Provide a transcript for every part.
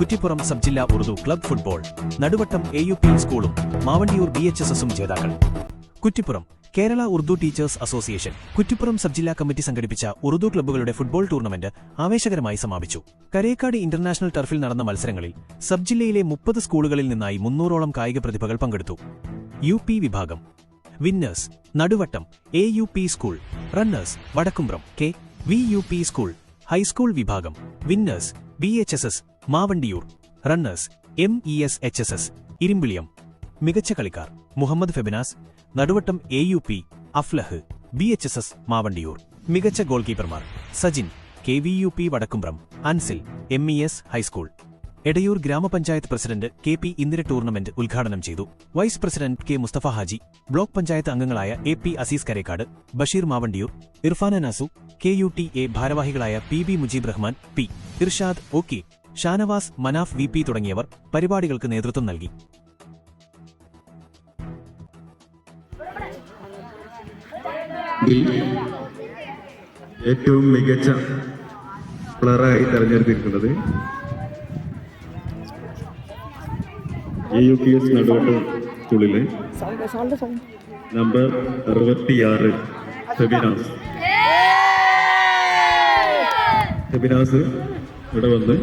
Kuttippuram sub ജില്ലാ Urdu club football Naduvattam A U P സ്കൂളും Mavandiyur B H S എസും ജേതാക്കൾ. Kuttippuram Kerala Urdu teachers association Kuttippuram sub ജില്ലാ committee സംഘടിപ്പിച്ച ഉറുദു ക്ലബ്ബുകളുടെ ഫുട്ബോൾ ടൂർണമെന്റ് ആവേശകരമായി സമാപിച്ചു. കരേക്കാട് ഇന്റർനാഷണൽ ടർഫിൽ നടന്ന മത്സരങ്ങളിൽ സബ് ജില്ലയിലെ മുപ്പത് സ്കൂളുകളിൽ നിന്നായി മുന്നൂറോളം കായിക പ്രതിഭകൾ പങ്കെടുത്തു. യു പി വിഭാഗം. Winners Naduvattam A U P school runners Vadakkumbram K V U P school high school വിഭാഗം. Winners B H S S Mavandiyur runners M E S H S S Irumbiliyam മികച്ച കളിക്കാർ Muhammad Febinas Naduvattam A U P Aflah B H S S Mavandiyur. മികച്ച goal കീപ്പർമാർ Sajin K V U P Vadakkumbram Ansil M E S high school. Edayur ഗ്രാമപഞ്ചായത്ത് president K P Indira tournament ഉദ്ഘാടനം ചെയ്തു. Vice president K Mustafa Haji block panchayat അംഗങ്ങളായ A P Azeez Karekkad Basheer Mavandiyur Irfana Nasu K U T A ഭാരവാഹികളായ P B Mujeeb Rahman P. Irshad O K Shanavas Manaf V P തുടങ്ങിയവർ പരിപാടികൾക്ക് നേതൃത്വം നൽകി. ഏറ്റവും മികച്ച പ്ലെയറായി തെരഞ്ഞെടുത്തിരിക്കുന്നത് A U P S Naduvatta സ്കൂളിലെ നമ്പർ അറുപത്തിയാറ് ഫെബിനാസ് ഫെബിനാസ് ഇവിടെ വന്ന്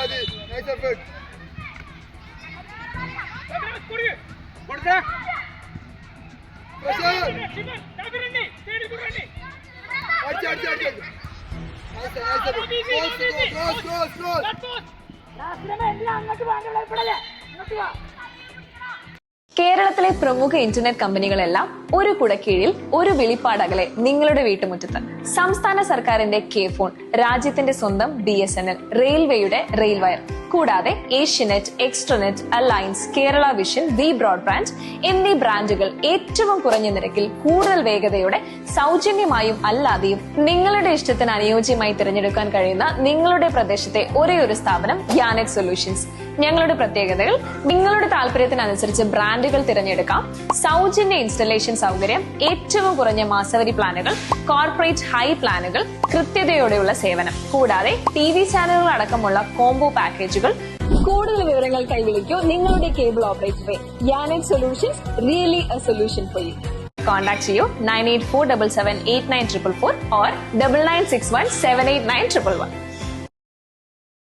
Sadi. Nice effort. Pressure. അടിച്ച്, അടിച്ച്, അടിച്ച്. Nice, nice effort. Cross, cross, cross, cross. കേരളത്തിലെ പ്രമുഖ ഇന്റർനെറ്റ് കമ്പനികളെല്ലാം ഒരു കുടക്കീഴിൽ ഒരു വിളിപ്പാടകലെ നിങ്ങളുടെ വീട്ടുമുറ്റത്ത്. സംസ്ഥാന സർക്കാരിന്റെ കെ ഫോൺ രാജ്യത്തിന്റെ സ്വന്തം ബി എസ് എൻ എൽ റെയിൽവേയുടെ റെയിൽവയർ കൂടാതെ Asianet extranet alliance Kerala vision V broadband എന്നീ ബ്രാൻഡുകൾ ഏറ്റവും കുറഞ്ഞ നിരക്കിൽ കൂടുതൽ വേഗതയോടെ സൗജന്യമായും അല്ലാതെയും നിങ്ങളുടെ ഇഷ്ടത്തിന് അനുയോജ്യമായി തിരഞ്ഞെടുക്കാൻ കഴിയുന്ന നിങ്ങളുടെ പ്രദേശത്തെ ഒരേ ഒരു സ്ഥാപനം യാനെറ്റ് സൊല്യൂഷൻസ് ഞങ്ങളുടെ പ്രത്യേകതകൾ നിങ്ങളുടെ താല്പര്യത്തിനനുസരിച്ച് ബ്രാൻഡുകൾ തിരഞ്ഞെടുക്കാം സൗജന്യ ഇൻസ്റ്റലേഷൻ സൗകര്യം ഏറ്റവും കുറഞ്ഞ മാസവരി പ്ലാനുകൾ കോർപ്പറേറ്റ് ഹൈ പ്ലാനുകൾ കൃത്യതയോടെയുള്ള സേവനം. കൂടാതെ ടി വി ചാനലുകൾ അടക്കമുള്ള കോംബോ പാക്കേജുകൾ കൂടുതൽ വിവരങ്ങൾ വിളിക്കൂ നിങ്ങളുടെ cable operator യാനെറ്റ് solutions really a solution for you contact ചെയ്യൂ nine eight four double seven eight nine triple four or double nine six one seven eight nine triple one